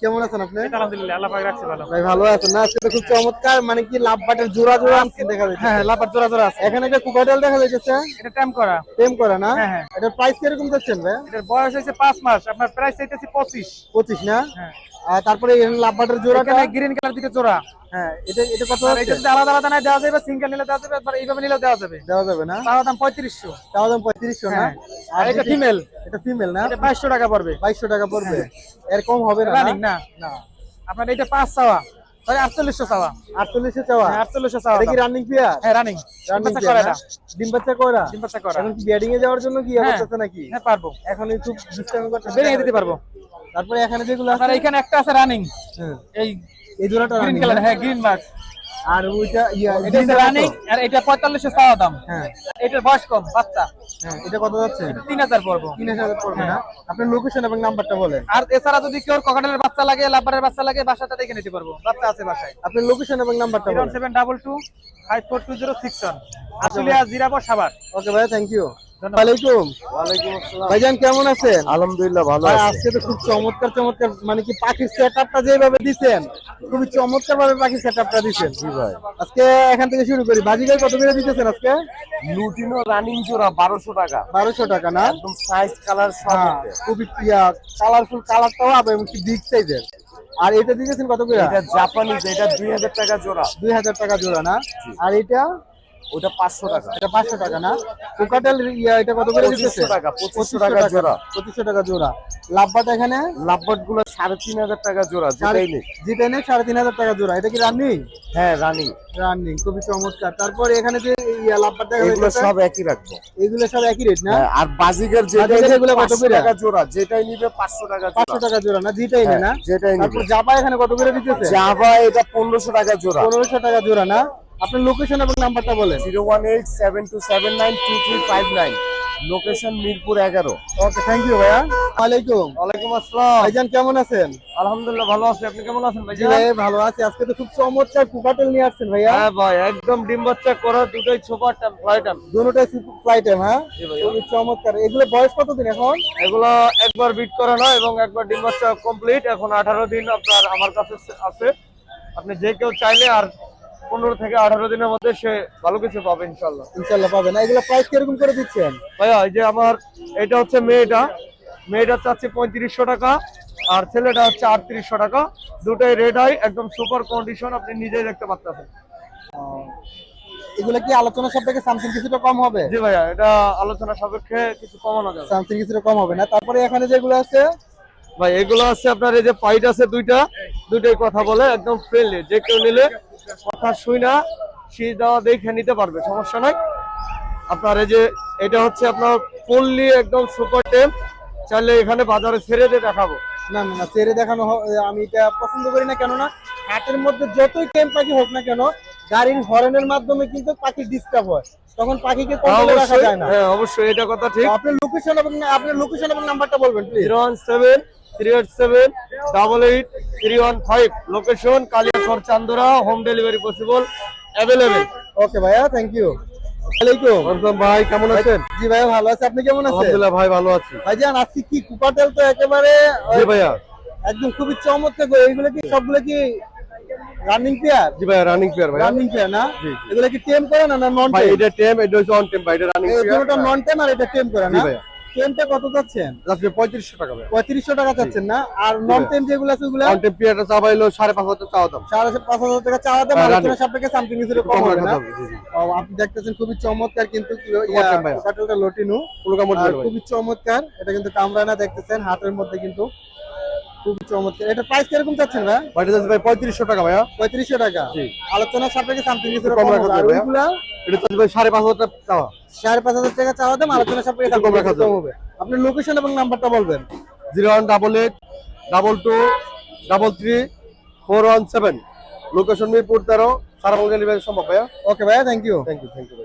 কেমন আছেন আপনি? ভালো। ভাই ভালো আছেন না? আজকে তো খুব চমৎকার মানে কি লাভ বাটের জোড়া জোড়া আজকে দেখা যাচ্ছে। হ্যাঁ লাপার জোড়া জোড়া আছে। এখানে একটা কুকাটেল দেখা যাচ্ছে এটা করা। টেম করা না? হ্যাঁ, হ্যাঁ। এটার প্রাইস কীরকম যাচ্ছেন ভাই? এটার বয়স হয়েছে পাঁচ মাস আপনার প্রাইস চাইতেছি পঁচিশ। পঁচিশ না? হ্যাঁ। তারপরে এখানে লাভ বাটের জোড়াটা। এখানে গ্রিন কালার দিকে জোড়া। হ্যাঁ এটা এটা কত এটা যদি আলাদা আলাদা না দেওয়া যাবে সিঙ্গেল নিলে দেওয়া যাবে আবার এইভাবে নিলেও দেওয়া যাবে। দেওয়া যাবে না? চাওয়া দাম পঁয়ত্রিশশো। তাও দাম পঁয়ত্রিশশো না? হ্যাঁ। আর এটা ফিমেল এটা ফিমেল না? এটা বাইশশো টাকা পড়বে। বাইশশো টাকা পড়বে। এর কম হবে না না? না? আপনার এটা পাঁচ চাওয়া। সরি চাওয়া। চাওয়া? হ্যাঁ আটচল্লিশশো চাওয়া এটা কি রানিং হ্যাঁ রানিং রানিং বাচ্চা ডিম বাচ্চা করা ডিম বাচ্চা করা এখন কি ব্যাটিং এ যাওয়ার জন্য কি হ্যাঁ। অবস্থা নাকি? হ্যাঁ পারব। এখন একটু দুষ্টামি করতে বেরিয়ে দিতে পারব। তারপরে এখানে যেগুলো আপনার আছে এখানে একটা আছে রানিং হ্যাঁ, এই এই জোড়াটা গ্রিন কালার হ্যাঁ। গ্রিন মার্ক আর ওইটা ইয়া এটা হচ্ছে রানিং আর এটা পঁয়তাল্লিশশো চাওয়া দাম। হ্যাঁ। এটার বয়স কম বাচ্চা। হ্যাঁ এটা কত যাচ্ছে? তিন হাজার পড়ব। তিন হাজার পড়বে না। আপনার লোকেশন এবং নাম্বারটা বলেন। আর এছাড়া যদি কেউ ককাটেলের বাচ্চা লাগে লাভারের বাচ্চা লাগে বাসাটা দেখে নিতে পারব। বাচ্চা আছে বাসায়। আপনার লোকেশন এবং নাম্বারটা বলেন। Seven double two five four two zero six one Ashulia Zirabo Savar okay ভাই থ্যাংক ইউ ধন্যবাদ। ওয়ালাইকুম। ওয়ালাইকুম আসসালাম। ভাইজান কেমন আছেন? আলহামদুলিল্লাহ ভালো আজকে তো খুব চমৎকার চমৎকার মানে কি পাখির সেটআপটা যেভাবে দিছেন খুবই চমৎকার ভাবে পাখির সেটআপটা দিছেন। জি ভাই। আজকে এখান থেকে শুরু করি। বাজিগার কত করে দিতেছেন আজকে? লুটিনো রানিং জোড়া বারোশো টাকা। বারোশো টাকা না? একদম সাইজ কালার সব হ্যাঁ, খুবই কালারফুল কালারটাও হবে এবং বিগ সাইজের আর এটা দিতেছেন কত করে? এটা জাপানিজ এটা দুই হাজার টাকা জোড়া। দুই হাজার টাকা জোড়া না? আর এটা? ওটা পাঁচশো টাকা। এটা পাঁচশো টাকা না? কোকাটেল ইয়া এটা কত করে দিতেছে? টাকা, 2500 টাকা জোড়া। পঁচিশশো টাকা জোড়া। লাভবাট এখানে? লাভবাটগুলো সাড়ে তিন হাজার টাকা জোড়া যেটা সাড়ে তিন হাজার টাকা জোড়া। এটা কি রানিং? হ্যাঁ রানিং। রানিং খুবই চমৎকার। তারপরে এখানে যে ইয়া লাভবাট দেখা এগুলো সব একই রাখব। এগুলো সব একই রেট না? হ্যাঁ, আর বাজিকের নেই এগুলো কত করে? টাকা জোড়া যেটাই নিবে পাঁচশো টাকা পাঁচশো জোড়া টাকা জোড়া না? যেটাই নেই না? হ্যাঁ, যেটাই নিবে। জাবা এখানে কত করে দিতেছে? জাভা এটা পনেরোশো টাকা জোড়া। পনেরোশো টাকা জোড়া না? আপনার লোকেশন এবং নাম্বারটা বলেন। Zero one eight seven two seven nine two three five nine. Location Mirpur এগারো। ওকে থ্যাংক ইউ ভাইয়া। ওয়ালাইকুম। ওয়ালাইকুম আসসালাম। ভাইজান কেমন আছেন? আলহামদুলিল্লাহ ভালো আছি। আপনি কেমন আছেন ভাই ভাই ভালো আছি। আজকে তো খুব চমৎকার কুকাটেল নিয়ে আসছেন ভাইয়া। হ্যাঁ ভাই একদম ডিম বাচ্চা করা দুটোই সুপার টাইম ফ্লাইট টাইম দুটোটাই ফ্লাইট হ্যাঁ? জি ভাই। খুবই চমৎকার। এগুলো বয়স কত দিন এখন? এগুলো একবার বিট করে না এবং একবার ডিম বাচ্চা কমপ্লিট এখন আঠারো দিন আপনার আমার কাছে আছে। আপনি যে কেউ চাইলে আর পনেরো থেকে আঠারো দিনের মধ্যে সে ভালো কিছু পাবে ইনশাল্লাহ ইনশাল্লাহ পাবে না। এগুলো প্রাইস কীরকম করে দিচ্ছেন? ভাইয়া এই যে আমার এটা হচ্ছে মেয়েটা। মেয়েটা চাচ্ছে পঁয়ত্রিশশো টাকা আর ছেলেটা হচ্ছে আটত্রিশশো টাকা। দুটাই রেড হয় একদম সুপার কন্ডিশন আপনি নিজেই দেখতে পাচ্ছেন এগুলো কি আলোচনা সাপেক্ষে সামথিং কিছুটা কম হবে? জি ভাইয়া এটা আলোচনা সাপেক্ষে কিছু কমানো যাবে। সামথিং কিছুটা কম হবে না। তারপরে এখানে যেগুলো আছে ভাই এগুলো আছে আপনার এই যে পাইট আছে দুইটা দুইটাই কথা বলে একদম ফ্রেন্ডলি যে কেউ নিলে কথা শুই না শীত দেওয়া দেখে নিতে পারবে সমস্যা নাই। আপনার এই যে এটা হচ্ছে আপনার পল্লি একদম সুপার টেম চাইলে এখানে বাজারে ছেড়ে দিয়ে দেখাবো। না না না চেরে দেখানো আমি এটা পছন্দ করি না কেননা হাটের মধ্যে যতই ক্যাম্প পাখি হোক না কেন গাড়ির হর্নের মাধ্যমে কিন্তু পাখি ডিস্টার্ব হয়। তখন পাখিকে কন্ট্রোলে রাখা অবশ্যই যায় না। হ্যাঁ অবশ্যই এটা কথা ঠিক। আপনি লোকেশন এবং আপনার লোকেশন এবং নাম্বারটা বলবেন please zero one seven three eight seven double eight three one five location Kaliachar Chandura home delivery possible available okay ভাইয়া থ্যাংক ইউ ভাই কেমন আছেন? জি ভাইয়া ভালো আছে। আপনি কেমন আছেন? আলহামদুলিল্লাহ ভাই ভালো আছি। ভাইজান আজকে কি? কুপাটেল তো একেবারে জি ভাইয়া। একদম খুবই চমৎকার করে। এইগুলো কি সবগুলো কি রানিং পেয়ার জি ভাইয়া রানিং প্লেয়ার ভাইয়া। রানিং পেয়ার না? এগুলো কি টেম করে না নন ভাই এটা টেম এটা অন টেম ভাই এটা রানিং নন টেম আর এটা টেম করে জি ভাইয়া। কত যাচ্ছেন আজকে পঁয়ত্রিশশো টাকা পঁয়ত্রিশশো টাকা যাচ্ছেন না? আর নন। টেম যেগুলো আছে ওগুলো? নন টেম পিয়াটা চা পাইলো সাড়ে পাঁচ হাজার চাওয়া দাম। সাড়ে পাঁচ হাজার টাকা চাওয়া দাম হ্যাঁ, আলোচনা সাপেক্ষে সামথিং কিছু কম হবে না। আপনি দেখতেছেন খুবই চমৎকার কিন্তু টেম লটিনু। খুবই চমৎকার। এটা কিন্তু কামরানা দেখতেছেন হাটের মধ্যে কিন্তু খুবই চমৎকার। এটা প্রাইস কীরকম চাচ্ছেন ভাই? এটা যাচ্ছে ভাই পঁয়ত্রিশশো টাকা ভাইয়া। পঁয়ত্রিশশো টাকা। জি। আলোচনা সাপেক্ষে সামথিং কিছু কম রাখা যাবে, এটা ভাই সাড়ে পাঁচ হাজার টাকা চাওয়া। সাড়ে পাঁচ হাজার টাকা চাওয়া দাম আলোচনা সাপেক্ষে কম রাখা যাবে। হবে। আপনার লোকেশন এবং নাম্বারটা বলবেন। Zero one double eight double two double three four one seven. Location Mirpur তেরো সারা বাংলা ডেলিভারি সম্ভব ভাইয়া। ওকে ভাইয়া thank you thank you thank you